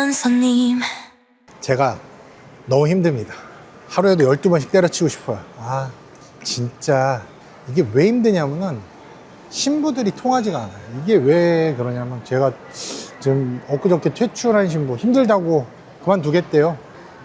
귀한 손님 제가 너무 힘듭니다. 하루에도 12번씩 때려치고 싶어요. 아, 진짜 이게 왜 힘드냐면은 신부들이 통하지가 않아요. 이게 왜 그러냐면 제가 지금 엊그저께 퇴출한 신부 힘들다고 그만두겠대요.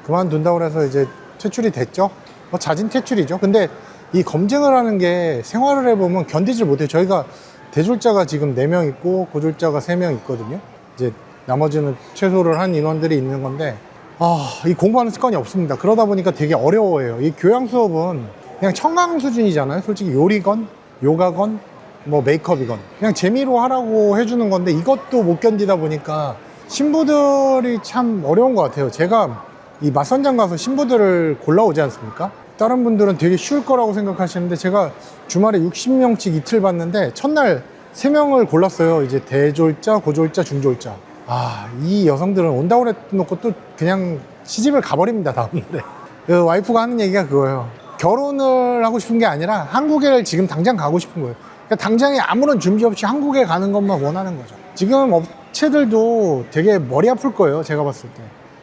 그만둔다고 해서 이제 퇴출이 됐죠. 뭐 자진 퇴출이죠. 근데 이 검증을 하는 게 생활을 해보면 견디질 못해요. 저희가 대졸자가 지금 4명 있고 고졸자가 3명 있거든요. 이제 나머지는 최소를 한 인원들이 있는 건데 아, 이 공부하는 습관이 없습니다. 그러다 보니까 되게 어려워요. 이 교양 수업은 그냥 청강 수준이잖아요. 솔직히 요리건, 요가건, 뭐 메이크업이건 그냥 재미로 하라고 해주는 건데 이것도 못 견디다 보니까 신부들이 참 어려운 것 같아요. 제가 이 맞선장 가서 신부들을 골라오지 않습니까? 다른 분들은 되게 쉬울 거라고 생각하시는데 제가 주말에 60명씩 이틀 봤는데 첫날 3명을 골랐어요. 이제 대졸자, 고졸자, 중졸자. 아, 이 여성들은 온다고 해놓고 또 그냥 시집을 가버립니다, 다음날에. 그 와이프가 하는 얘기가 그거예요. 결혼을 하고 싶은 게 아니라 한국에 지금 당장 가고 싶은 거예요. 그러니까 당장에 아무런 준비 없이 한국에 가는 것만 원하는 거죠. 지금 업체들도 되게 머리 아플 거예요, 제가 봤을 때.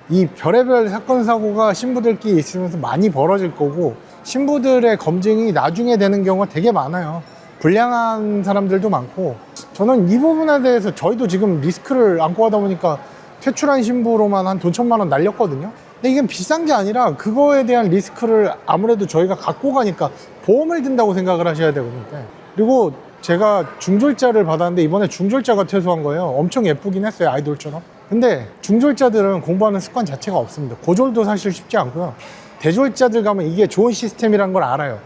이 별의별 사건, 사고가 신부들끼리 있으면서 많이 벌어질 거고, 신부들의 검증이 나중에 되는 경우가 되게 많아요. 불량한 사람들도 많고, 저는 이 부분에 대해서 저희도 지금 리스크를 안고 하다 보니까 퇴출한 신부로만 한 돈 천만 원 날렸거든요. 근데 이게 비싼 게 아니라 그거에 대한 리스크를 아무래도 저희가 갖고 가니까 보험을 든다고 생각을 하셔야 되거든요. 그리고 제가 중졸자를 받았는데 이번에 중졸자가 퇴소한 거예요. 엄청 예쁘긴 했어요. 아이돌처럼. 근데 중졸자들은 공부하는 습관 자체가 없습니다. 고졸도 사실 쉽지 않고요. 대졸자들 가면 이게 좋은 시스템이란 걸 알아요.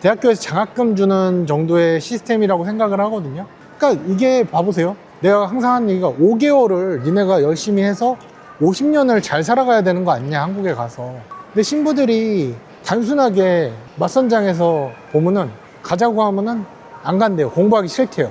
대학교에서 장학금 주는 정도의 시스템이라고 생각을 하거든요. 그러니까 이게 봐보세요. 내가 항상 하는 얘기가 5개월을 니네가 열심히 해서 50년을 잘 살아가야 되는 거 아니냐, 한국에 가서. 근데 신부들이 단순하게 맞선장에서 보면은 가자고 하면은 안 간대요. 공부하기 싫대요.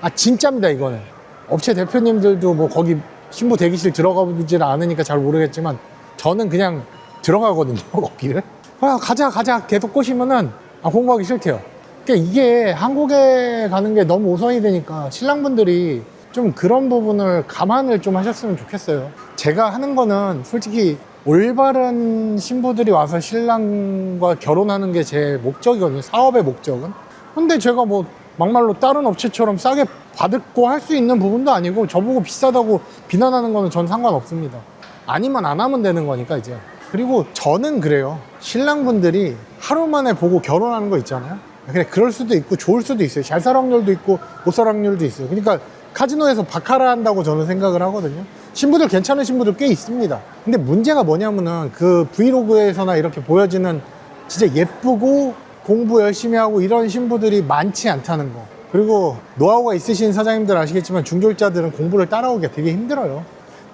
아, 진짜입니다, 이거는. 업체 대표님들도 뭐 거기 신부 대기실 들어가 보질 않으니까 잘 모르겠지만 저는 그냥 들어가거든요, 거기를. 아, 가자, 가자. 계속 꼬시면은 아, 공부하기 싫대요. 그러니까 이게 한국에 가는 게 너무 우선이 되니까 신랑분들이 좀 그런 부분을 감안을 좀 하셨으면 좋겠어요. 제가 하는 거는 솔직히 올바른 신부들이 와서 신랑과 결혼하는 게 제 목적이거든요. 사업의 목적은. 근데 제가 뭐 막말로 다른 업체처럼 싸게 받고 할 수 있는 부분도 아니고 저보고 비싸다고 비난하는 거는 전 상관없습니다. 아니면 안 하면 되는 거니까 이제. 그리고 저는 그래요. 신랑분들이 하루 만에 보고 결혼하는 거 있잖아요. 그래 그럴 수도 있고 좋을 수도 있어요. 잘 살 확률도 있고 못 살 확률도 있어요. 그러니까 카지노에서 바카라 한다고 저는 생각을 하거든요. 신부들 괜찮은 신부들 꽤 있습니다. 근데 문제가 뭐냐면은 그 브이로그에서나 이렇게 보여지는 진짜 예쁘고 공부 열심히 하고 이런 신부들이 많지 않다는 거. 그리고 노하우가 있으신 사장님들 아시겠지만 중졸자들은 공부를 따라오기가 되게 힘들어요.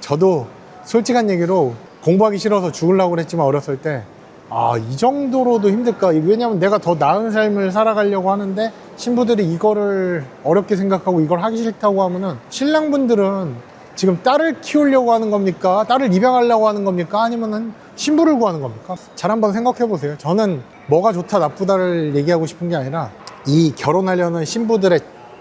저도 솔직한 얘기로 공부하기 싫어서 죽으려고 그랬지만 어렸을 때 아, 이 정도로도 힘들까? 왜냐면 내가 더 나은 삶을 살아가려고 하는데 신부들이 이거를 어렵게 생각하고 이걸 하기 싫다고 하면은 신랑분들은 지금 딸을 키우려고 하는 겁니까? 딸을 입양하려고 하는 겁니까? 아니면은 신부를 구하는 겁니까? 잘 한번 생각해 보세요. 저는 뭐가 좋다 나쁘다를 얘기하고 싶은 게 아니라 이 결혼하려는 신부들의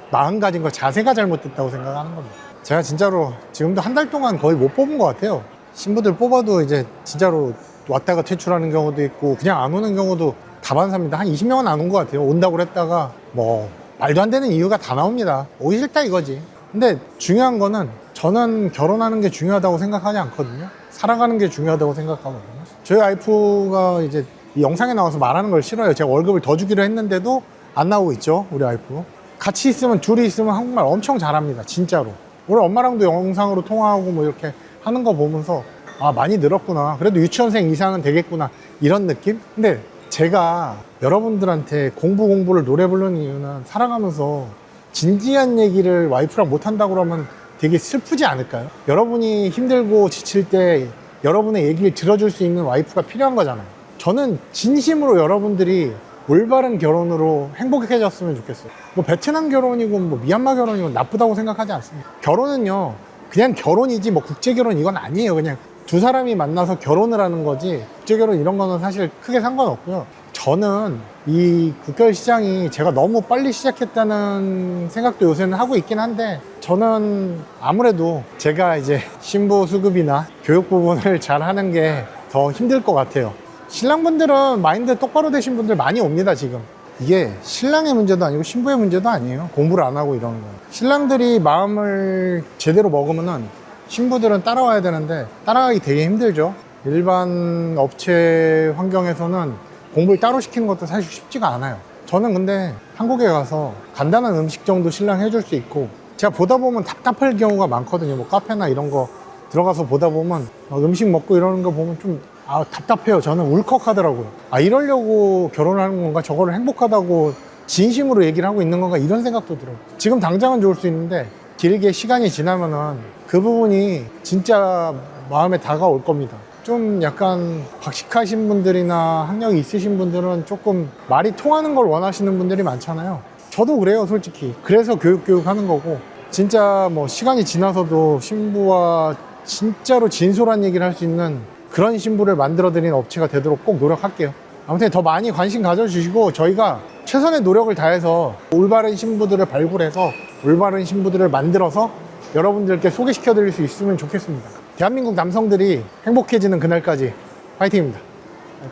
마음가짐과 자세가 잘못됐다고 생각하는 겁니다. 제가 진짜로 지금도 한 달 동안 거의 못 뽑은 것 같아요. 신부들 뽑아도 이제 진짜로 왔다가 퇴출하는 경우도 있고 그냥 안 오는 경우도 다반사입니다. 한 20명은 안 온 것 같아요. 온다고 그랬다가 뭐 말도 안 되는 이유가 다 나옵니다. 오기 싫다 이거지. 근데 중요한 거는 저는 결혼하는 게 중요하다고 생각하지 않거든요. 살아가는 게 중요하다고 생각하거든요. 저희 와이프가 이제 이 영상에 나와서 말하는 걸 싫어요. 제가 월급을 더 주기로 했는데도 안 나오고 있죠. 우리 와이프. 같이 있으면 둘이 있으면 한국말 엄청 잘합니다. 진짜로. 우리 엄마랑도 영상으로 통화하고 뭐 이렇게 하는 거 보면서 아 많이 늘었구나. 그래도 유치원생 이상은 되겠구나. 이런 느낌? 근데 제가 여러분들한테 공부 공부를 노래 부르는 이유는 살아가면서 진지한 얘기를 와이프랑 못 한다고 그러면 되게 슬프지 않을까요? 여러분이 힘들고 지칠 때 여러분의 얘기를 들어줄 수 있는 와이프가 필요한 거잖아요. 저는 진심으로 여러분들이 올바른 결혼으로 행복해졌으면 좋겠어요. 뭐 베트남 결혼이고 뭐 미얀마 결혼이고 나쁘다고 생각하지 않습니다. 결혼은요, 그냥 결혼이지 뭐 국제 결혼 이건 아니에요. 그냥 두 사람이 만나서 결혼을 하는 거지 국제 결혼 이런 거는 사실 크게 상관없고요. 저는 이 국결 시장이 제가 너무 빨리 시작했다는 생각도 요새는 하고 있긴 한데 저는 아무래도 제가 이제 신부 수급이나 교육 부분을 잘 하는 게 더 힘들 것 같아요. 신랑분들은 마인드 똑바로 되신 분들 많이 옵니다, 지금. 이게 신랑의 문제도 아니고 신부의 문제도 아니에요. 공부를 안 하고 이러는 거예요. 신랑들이 마음을 제대로 먹으면은 신부들은 따라와야 되는데 따라가기 되게 힘들죠. 일반 업체 환경에서는 공부를 따로 시키는 것도 사실 쉽지가 않아요. 저는 근데 한국에 가서 간단한 음식 정도 신랑 해줄 수 있고 제가 보다 보면 답답할 경우가 많거든요. 뭐 카페나 이런 거 들어가서 보다 보면 막 음식 먹고 이러는 거 보면 좀 아, 답답해요. 저는 울컥하더라고요. 아, 이러려고 결혼하는 건가? 저거를 행복하다고 진심으로 얘기를 하고 있는 건가? 이런 생각도 들어요. 지금 당장은 좋을 수 있는데 길게 시간이 지나면은 그 부분이 진짜 마음에 다가올 겁니다. 좀 약간 박식하신 분들이나 학력이 있으신 분들은 조금 말이 통하는 걸 원하시는 분들이 많잖아요. 저도 그래요, 솔직히. 그래서 교육 교육 하는 거고 진짜 뭐 시간이 지나서도 신부와 진짜로 진솔한 얘기를 할 수 있는 그런 신부를 만들어 드리는 업체가 되도록 꼭 노력할게요. 아무튼 더 많이 관심 가져주시고 저희가 최선의 노력을 다해서 올바른 신부들을 발굴해서 올바른 신부들을 만들어서 여러분들께 소개시켜 드릴 수 있으면 좋겠습니다. 대한민국 남성들이 행복해지는 그날까지 파이팅입니다.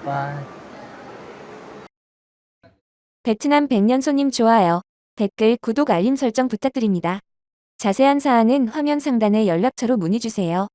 바이바이. 베트남 백년 손님 좋아요. 댓글, 구독, 알림 설정 부탁드립니다. 자세한 사항은 화면 상단의 연락처로 문의 주세요.